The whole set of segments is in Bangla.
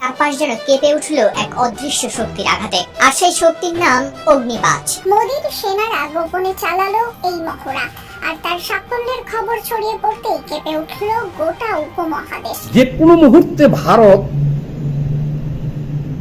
চারপাশ যেন কেঁপে উঠল এক অদৃশ্য শক্তির আঘাতে। আর সেই শক্তির নাম অগ্নিবাজ। মোদীর সেনারা গোপনে চালালো এই মহড়া আর তার সাফল্যের খবর ছড়িয়ে পড়তেই কেঁপে উঠল গোটা উপমহাদেশ। যে কোনো মুহূর্তে ভারত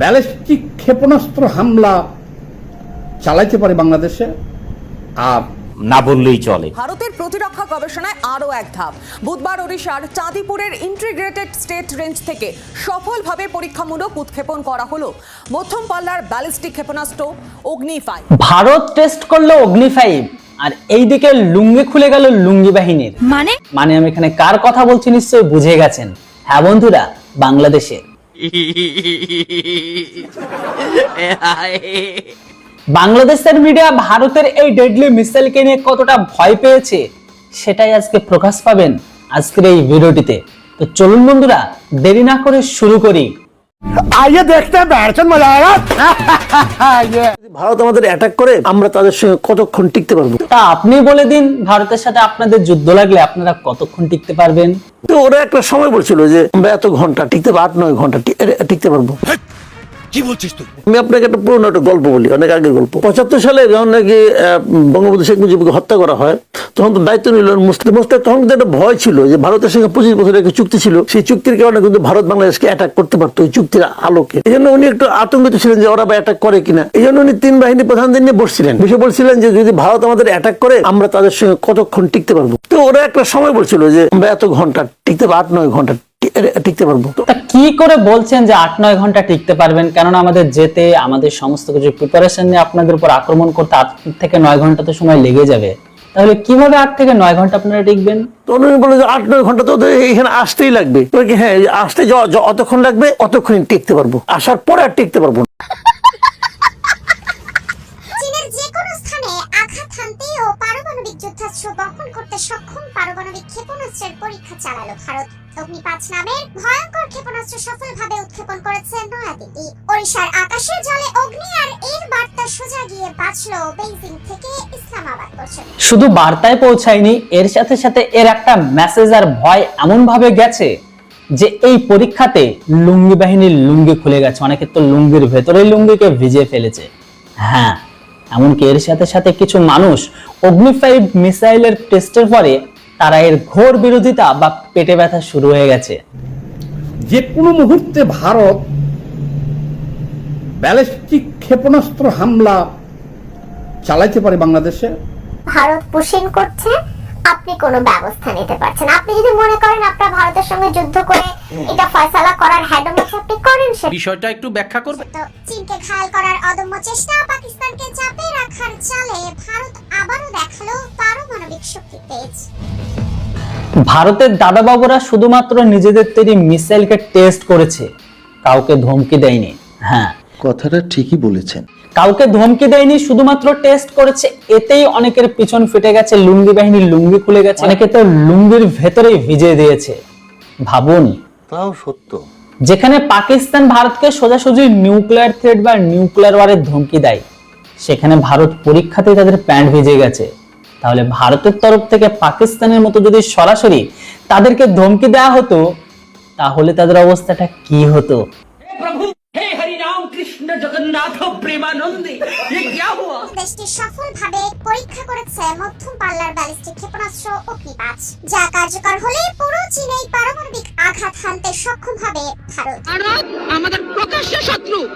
ব্যালিস্টিক ক্ষেপণাস্ত্র হামলা চালাইতে পারে বাংলাদেশে আর না বললেই চলে। ভারতের প্রতিরক্ষা গবেষণায় আরও এক ধাপ। বুধবার ওড়িশার চাঁদিপুরের ইন্টিগ্রেটেড স্টেট রেঞ্জ থেকে সফলভাবে পরীক্ষামূলক উৎক্ষেপণ করা হলো। মধ্যম পাল্লার ব্যালিস্টিক ক্ষেপণাস্ত্র অগ্নি ফাইভ ভারত টেস্ট করল অগ্নি ফাইভ আর এইদিকে লুঙ্গি খুলে গেল লুঙ্গি বাহিনীর। মানে? মানে আমি এখানে কার কথা বলছি নিশ্চয়ই বুঝে গেছেন। হ্যাঁ বন্ধুরা বাংলাদেশের বাংলাদেশের মিডিয়া ভারতের এই ডেডলি মিসাইলকে নিয়ে কতটা ভয় পেয়েছে সেটাই আজকে প্রকাশ পাবেন আজকের এই ভিডিওটিতে। তো চলুন বন্ধুরা দেরি না করে শুরু করি। ভারত আমাদের অ্যাটাক করে আমরা তাদের সঙ্গে কতক্ষণ টিকতে পারব? তা আপনি বলে দিন ভারতের সাথে আপনাদের যুদ্ধ লাগলে আপনারা কতক্ষণ টিকতে পারবেন? তো ওরা একটা সময় বলছিল যে আমরা এত ঘণ্টা টিকতে পারব আট নয় ঘণ্টা টিকতে পারব। কি বলছিস তুই? আমি আপনাকে একটা একটা গল্প বলি, অনেক গল্প। পঁচাত্তর সালে যখন নাকি বঙ্গবন্ধু শেখ মুজিবকে হত্যা করা হয়, তখন তো দায়িত্ব নিল মুসলিম তখন কিন্তু একটা ভয় ছিল যে ভারতের সঙ্গে পঁচিশ বছরের একটা চুক্তি ছিল, সেই চুক্তির কারণে কিন্তু ভারত বাংলাদেশকে অ্যাটাক করতে পারতো ওই চুক্তির আলোকে। এই জন্য উনি একটু আতঙ্কিত ছিলেন যে ওরা বা অ্যাটাক করে কিনা। এই জন্য উনি তিন বাহিনী প্রধানদের নিয়ে বসছিলেন। বসে বলছিলেন যে যদি ভারত আমাদের অ্যাটাক করে, আমরা তাদের সঙ্গে কতক্ষণ টিকতে পারব? তো ওরা একটা সময় বলছিল যে, আমরা এত ঘণ্টা টিকতে পারব, আট নয় ঘণ্টা টিকতে পারব। তা কি করে বলছেন যে আট নয় ঘণ্টা টিকতে পারবেন? কেননা আমাদের যেতে আমাদের সমস্ত কিছু প্রিপারেশন নিয়ে আপনাদের উপর আক্রমণ করতে আট থেকে নয় ঘণ্টা তো সময় লেগে যাবে। তাহলে কীভাবে আট থেকে নয় ঘণ্টা আপনারা টিকবেন? তো উনি বলে যে আট নয় ঘণ্টা তো এখানে আসতেই লাগবে। হ্যাঁ আসতে অতক্ষণ লাগবে অতক্ষণ টিকতে পারব। আসার পরে আর টিকতে পারব না চীনের যে কোনো স্থানে আঘাত হানতে ও পারমাণবিক যুদ্ধাস্ত্র বহন করতে সক্ষম পারমাণবিক ক্ষেপণাস্ত্রের পরীক্ষা চালালো ভারত। অগ্নি পাঁচ নামের ভয়ঙ্কর ক্ষেপণাস্ত্র সফলভাবে উৎক্ষেপণ করেছে নয়াদিল্লি। ওড়িশার আকাশের জলে অগ্নি আর এর বার্তা সোজা গিয়ে বাঁচলো বেইজিং থেকে ইসলামাবাদ পর্যন্ত। শুধু বার্তায় পৌঁছায়নি, এর সাথে সাথে এর একটা মেসেজ আর ভয় এমন ভাবে গেছে যে এই পরীক্ষাতে লুঙ্গি বাহিনীর লুঙ্গি খুলে গেছে। অনেকে তো লুঙ্গির ভেতরে লুঙ্গিকে ভিজে ফেলেছে। হ্যাঁ এমনকি এর সাথে সাথে কিছু মানুষ অগ্নি ফাইভ মিসাইলের টেস্টের পরে তারা এর ঘোর বিরোধিতা বা পেটে ব্যথা শুরু হয়ে গেছে। যে কোনো মুহূর্তে ভারত ব্যালিস্টিক ক্ষেপণাস্ত্র হামলা চালাইতে পারে বাংলাদেশে? ভারত পোষণ করছে। আপনি কোনো ব্যবস্থা নিতে পারছেন আপনি যদি মনে করেন আপনার ভারতের সঙ্গে যুদ্ধ করে এটা ফয়সালা করার হ্যাডম আপনি করেন সে বিষয়টা একটু ব্যাখ্যা করবে তো চীনকে ঘায়াল করার অদম্য চেষ্টা পাকিস্তানকে চাপে রাখার চালে ভারত আবারও দেখাল পারমাণবিক শক্তি তেজ। ভারতের দাদাবাবুরা শুধুমাত্র নিজেদের তৈরি মিসাইলকে টেস্ট করেছে কাউকে ধমকি দেয়নি। হ্যাঁ কথাটা ঠিকই বলেছেন। কাউকে ধমকি দেয়নি শুধুমাত্র টেস্ট করেছে এতেই অনেকের পিছন ফেটে গেছে লুঙ্গি বাহিনীর লুঙ্গি খুলে গেছে অনেকে তো লুঙ্গির ভেতরেই ভিজে দিয়েছে। ভাবুন। তাও সত্য। যেখানে পাকিস্তান ভারতকে সোজাসুজি নিউক্লিয়ার থ্রেট বা নিউক্লিয়ার ওয়ারের ধমকি দেয় সেখানে ভারত পরীক্ষাতেই তাদের প্যান্ট ভিজে গেছে। তাহলে ভারতের তরফ থেকে পাকিস্তানের মতো যদি সরাসরি তাদেরকে ধমকি দেওয়া হতো তাহলে তাদের অবস্থাটা কি হতো? দেশটি সফলভাবে পরীক্ষা করেছে মধ্যম পাল্লার ব্যালিস্টিক ক্ষেপণাস্ত্র অগ্নিপাঁচ যা কার্যকর হলে পুরো চীনেই পারমাণবিক আঘাত হানতে সক্ষম হবে ভারত। আমাদের প্রকাশ্য শত্রু।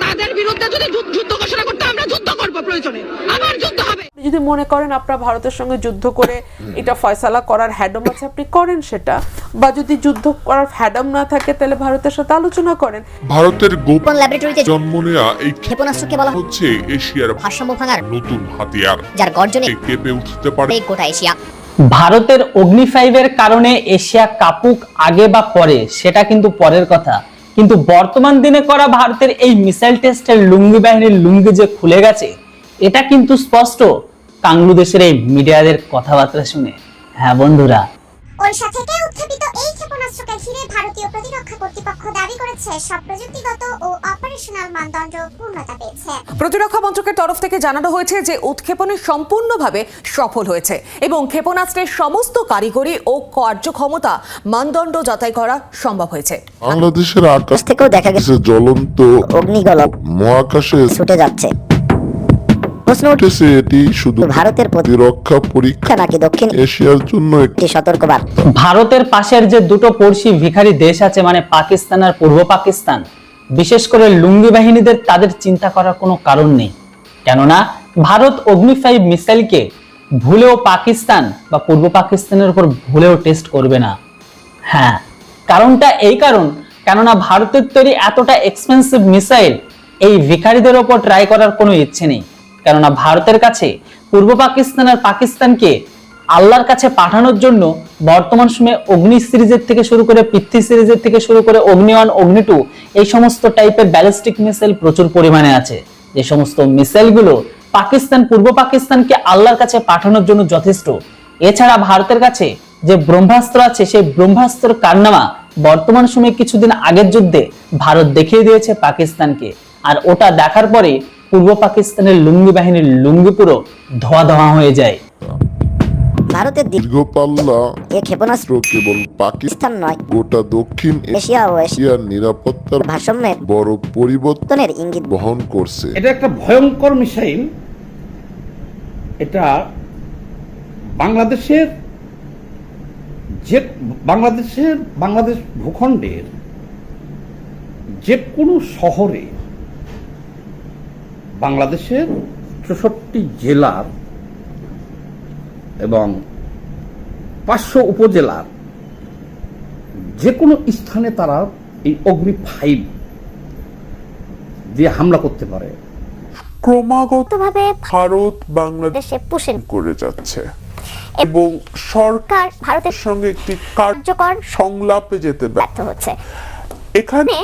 তাদের বিরুদ্ধে যদি যুদ্ধ- ঘোষণা করতে আমরা যুদ্ধ করব প্রয়োজনে। আবার যুদ্ধ হবে। যদি মনে করেন আপনার ভারতের সঙ্গে যুদ্ধ করে এটা ফয়সালা করার হ্যাডম আছে আপনি করেন সেটা। বা যদি যুদ্ধ করার হ্যাডম না থাকে তাহলে ভারতের সাথে আলোচনা করেন। ভারতের গোপন ল্যাবরেটরিতে জন্ম নেওয়া এই ক্ষেপণাস্ত্রকে বলা হচ্ছে এশিয়ার ভারসাম্য ভাঙার নতুন হাতিয়ার। যার গর্জনে কেঁপে উঠতে পারে। গোটা এশিয়া। ভারতের অগ্নি ফাইভের কারণে এশিয়া কাপুক আগে বা পরে সেটা কিন্তু পরের কথা। কিন্তু বর্তমান দিনে করা ভারতের এই মিসাইল টেস্টের লুঙ্গি বাহিনীর লুঙ্গি যে খুলে গেছে এটা কিন্তু স্পষ্ট। কাংলু দেশের এই মিডিয়াদের কথাবার্তা শুনে। হ্যাঁ বন্ধুরা। ওড়িশা থেকে উৎক্ষেপিত এই ক্ষেপণাস্ত্রকে ঘিরে ভারতীয় প্রতিরক্ষা কর্তৃপক্ষ দাবি করেছে সব প্রযুক্তিগত ও অপারেশনাল মানদণ্ড পূর্ণতা পেয়েছে। প্রতিরক্ষা মন্ত্রকের তরফ থেকে জানানো হয়েছে যে উৎক্ষেপণে সম্পূর্ণভাবে সফল হয়েছে এবং ক্ষেপণাস্ত্রের সমস্ত কারিগরি ও কার্যক্ষমতা মানদণ্ড যাচাই করা সম্ভব হয়েছে। বাংলাদেশের আকাশ থেকেও দেখা গেছে জ্বলন্ত অগ্নিগলক মহাকাশে ছুটে যাচ্ছে। প্রশ্ন উঠেছে এটি শুধু ভারতের প্রতিরক্ষা পরীক্ষা নাকি দক্ষিণ এশিয়ার জন্য একটি সতর্কবার্তা ভারতের পাশের যে দুটো পড়শি ভিখারি দেশ আছে মানে পাকিস্তান আর পূর্ব পাকিস্তান বিশেষ করে লুঙ্গি বাহিনীদের তাদের চিন্তা করার কোনো কারণ নেই। কেননা ভারত অগ্নি ফাইভ মিসাইলকে ভুলেও পাকিস্তান বা পূর্ব পাকিস্তানের উপর ভুলেও টেস্ট করবে না। হ্যাঁ কারণটা এই কারণ কেননা ভারতের তৈরি এতটা এক্সপেন্সিভ মিসাইল এই ভিখারিদের ওপর ট্রাই করার কোনো ইচ্ছে নেই। কেননা ভারতের কাছে পূর্ব পাকিস্তান আর পাকিস্তানকে আল্লাহর কাছে পাঠানোর জন্য বর্তমান সময়ে অগ্নি সিরিজের থেকে শুরু করে পৃথ্বী সিরিজের থেকে শুরু করে অগ্নি ওয়ান অগ্নি টু এই সমস্ত টাইপের ব্যালিস্টিক মিসাইল প্রচুর পরিমাণে আছে। যে সমস্ত মিসাইলগুলো পাকিস্তান, পূর্ব পাকিস্তানকে আল্লাহর কাছে পাঠানোর জন্য যথেষ্ট। এছাড়া ভারতের কাছে যে ব্রহ্মাস্ত্র আছে, সেই ব্রহ্মাস্ত্র কারনামা বর্তমান সময়ে কিছুদিন আগের যুদ্ধে ভারত দেখিয়ে দিয়েছে পাকিস্তানকে। আর ওটা দেখার পরে পূর্ব পাকিস্তানের লুঙ্গি বাহিনীর লুঙ্গি পুরো ধোয়া ধোয়া হয়ে যায়। ভারতের দীর্ঘ পাল্লা এ ক্ষেপণাস্ত্র কেবল পাকিস্তান নয় গোটা দক্ষিণ এশিয়া ও এশিয়ার নিরাপত্তার ভারসাম্যের বড় পরিবর্তন ইঙ্গিত। বহন করছে। এটা একটা ভয়ঙ্কর মিসাইল। এটা বাংলাদেশের যে বাংলাদেশের বাংলাদেশ ভূখণ্ডের যে কোনো শহরে বাংলাদেশের চৌষট্টি জেলার এবং পাঁচশো উপজেলার যে কোনো স্থানে তারা এই অগ্নি ফাইভ দিয়ে হামলা করতে পারে। ক্রমাগত ভাবে ভারত বাংলাদেশে দেশে পুষে করে যাচ্ছে এবং সরকার ভারতের সঙ্গে একটি কার্য কার্যকর সংলাপে যেতে ব্যর্থ ব্যর্থ হচ্ছে। এখানে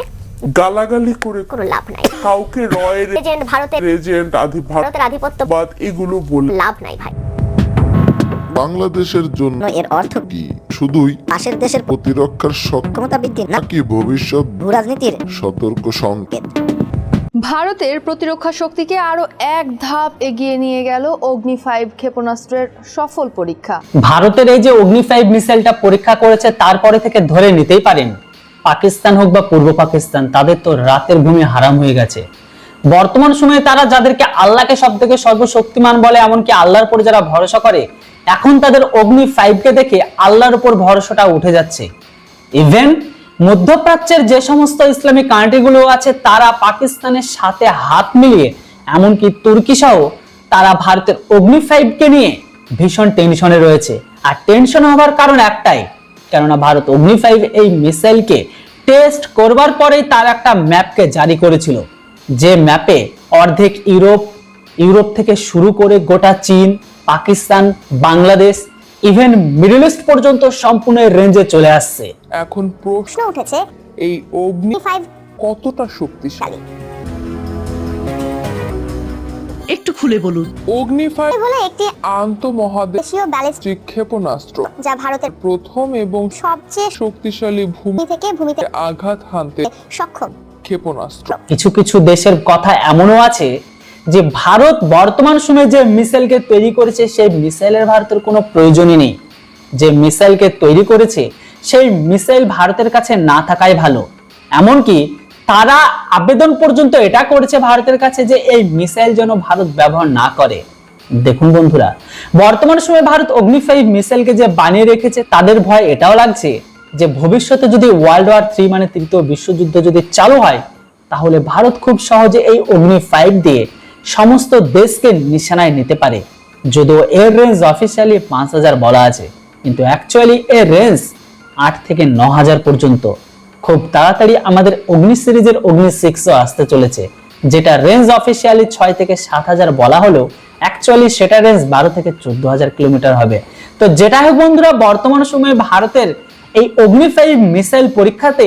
গালাগালি করে কোনো লাভ নাই। কাউকে রয়ের এজেন্ট ভারতের এজেন্ট আধি ভারতের আধিপত্য ভারতবাদ এগুলো বলে লাভ নাই ভাই। বাংলাদেশের জন্য এর অর্থ কি? শুধুই পাশের দেশের প্রতিরক্ষার সক্ষম ক্ষমতা বৃদ্ধি নাকি ভবিষ্যৎ ভূ রাজনীতির সতর্ক সংকেত? ভারতের প্রতিরক্ষা শক্তিকে আরও এক ধাপ এগিয়ে নিয়ে গেল অগ্নি ফাইভ ক্ষেপণাস্ত্রের সফল পরীক্ষা। ভারতের এই যে অগ্নি ফাইভ মিসাইলটা পরীক্ষা করেছে তারপরে থেকে ধরে নিতেই পারেন। পাকিস্তান হোক বা পূর্ব পাকিস্তান, তাদের তো রাতের ঘুমে হারাম হয়ে গেছে। বর্তমান সময়ে তারা যাদেরকে আল্লাহকে সব থেকে সর্বশক্তিমান বলে, এমনকি আল্লাহর উপর যারা ভরসা করে, এখন তাদের অগ্নি ফাইভকে দেখে আল্লাহর উপর ভরসাটা উঠে যাচ্ছে। ইভেন মধ্যপ্রাচ্যের যে সমস্ত ইসলামিক কান্ট্রিগুলো আছে, তারা পাকিস্তানের সাথে হাত মিলিয়ে, এমনকি তুর্কি সহ তারা ভারতের অগ্নি ফাইভকে নিয়ে ভীষণ টেনশনে রয়েছে। আর টেনশন হওয়ার কারণ একটাই কেননা ভারত অগ্নি ফাইভ এই মিসাইলকে টেস্ট করবার পরেই তার একটা ম্যাপকে জারি করেছিল। যে ম্যাপে অর্ধেক ইউরোপ ইউরোপ থেকে শুরু করে গোটা চীন Pakistan Bangladesh even middle east পর্যন্ত সম্পূর্ণ রেঞ্জে চলে আসছে। এখন প্রশ্ন উঠেছে এই অগ্নি ফাইভ কতটা শক্তিশালী? একটু খুলে বলুন। অগ্নিফায়ার হলো একটি আন্তঃমহাদেশীয় দেশীয় ব্যালিস্টিক ক্ষেপণাস্ত্র যা ভারতের প্রথম এবং সবচেয়ে শক্তিশালী ভূমি ভূমি থেকে ভূমিতে আঘাত হানতে সক্ষম। ক্ষেপণাস্ত্র। কিছু কিছু দেশের কথা এমনও আছে যে ভারত বর্তমান সময়ে যে মিসাইলকে তৈরি করেছে সেই মিসাইলের ভারতের কোনো প্রয়োজনই নেই। যে মিসাইলকে তৈরি করেছে সেই মিসাইল ভারতের কাছে না থাকাই ভালো। এমনকি তারা আবেদন পর্যন্ত এটা করেছে ভারতের কাছে যে এই মিসাইল যেন ভারত ব্যবহার না করে। দেখুন বন্ধুরা, বর্তমান সময়ে ভারত অগ্নি ফাইভ মিসাইলকে যে বানিয়ে রেখেছে, তাদের ভয় এটাও লাগছে যে ভবিষ্যতে যদি ওয়ার্ল্ড ওয়ার থ্রি মানে তৃতীয় বিশ্বযুদ্ধ যদি চালু হয়, তাহলে ভারত খুব সহজে এই অগ্নি ফাইভ দিয়ে সমস্ত দেশকে নিশানায় নিতে পারে। যদিও এর রেঞ্জ অফিসিয়ালি পাঁচ হাজার বলা আছে, কিন্তু অ্যাকচুয়ালি এর রেঞ্জ আট থেকে ন হাজার পর্যন্ত। খুব তাড়াতাড়ি আমাদের অগ্নি সিরিজের অগ্নি সিক্সও আসতে চলেছে, যেটা রেঞ্জ অফিসিয়ালি ছয় থেকে সাত হাজার বলা হলেও অ্যাকচুয়ালি সেটা রেঞ্জ বারো থেকে চোদ্দ হাজার কিলোমিটার হবে। তো যেটা হোক বন্ধুরা, বর্তমান সময়ে ভারতের এই অগ্নি ফাইভ মিসাইল পরীক্ষাতে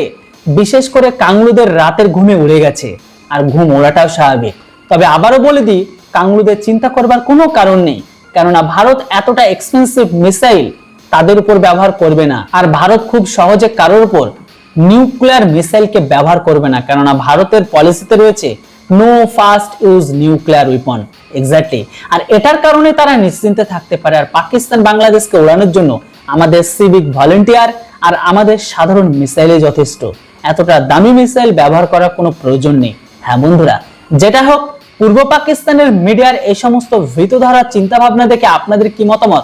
বিশেষ করে কাংলুদের রাতের ঘুমে উড়ে গেছে, আর ঘুম ওড়াটাও স্বাভাবিক। তবে আবারও বলে দিই, কাংলুদের চিন্তা করবার কোনো কারণ নেই, কেননা ভারত এতটা এক্সপেন্সিভ মিসাইল তাদের উপর ব্যবহার করবে না, আর ভারত খুব সহজে কারোর উপর নিউক্লিয়ার মিসাইলকে ব্যবহার করবে না, কেননা ভারতের পলিসিতে রয়েছে no first use nuclear weapon exactly আর এটার কারণে তারা নিশ্চিন্তে থাকতে পারে, আর পাকিস্তান বাংলাদেশকে উড়ানোর জন্য আমাদের সিভিক ভলেন্টিয়ার আর আমাদের সাধারণ মিসাইলে যথেষ্ট। এতটা দামি মিসাইল ব্যবহার করার কোনো প্রয়োজন নেই। হ্যাঁ বন্ধুরা, যেটা হোক, পূর্ব পাকিস্তানের মিডিয়ার এই সমস্ত ভীতধারা চিন্তা ভাবনা দেখে আপনাদের কি মতামত?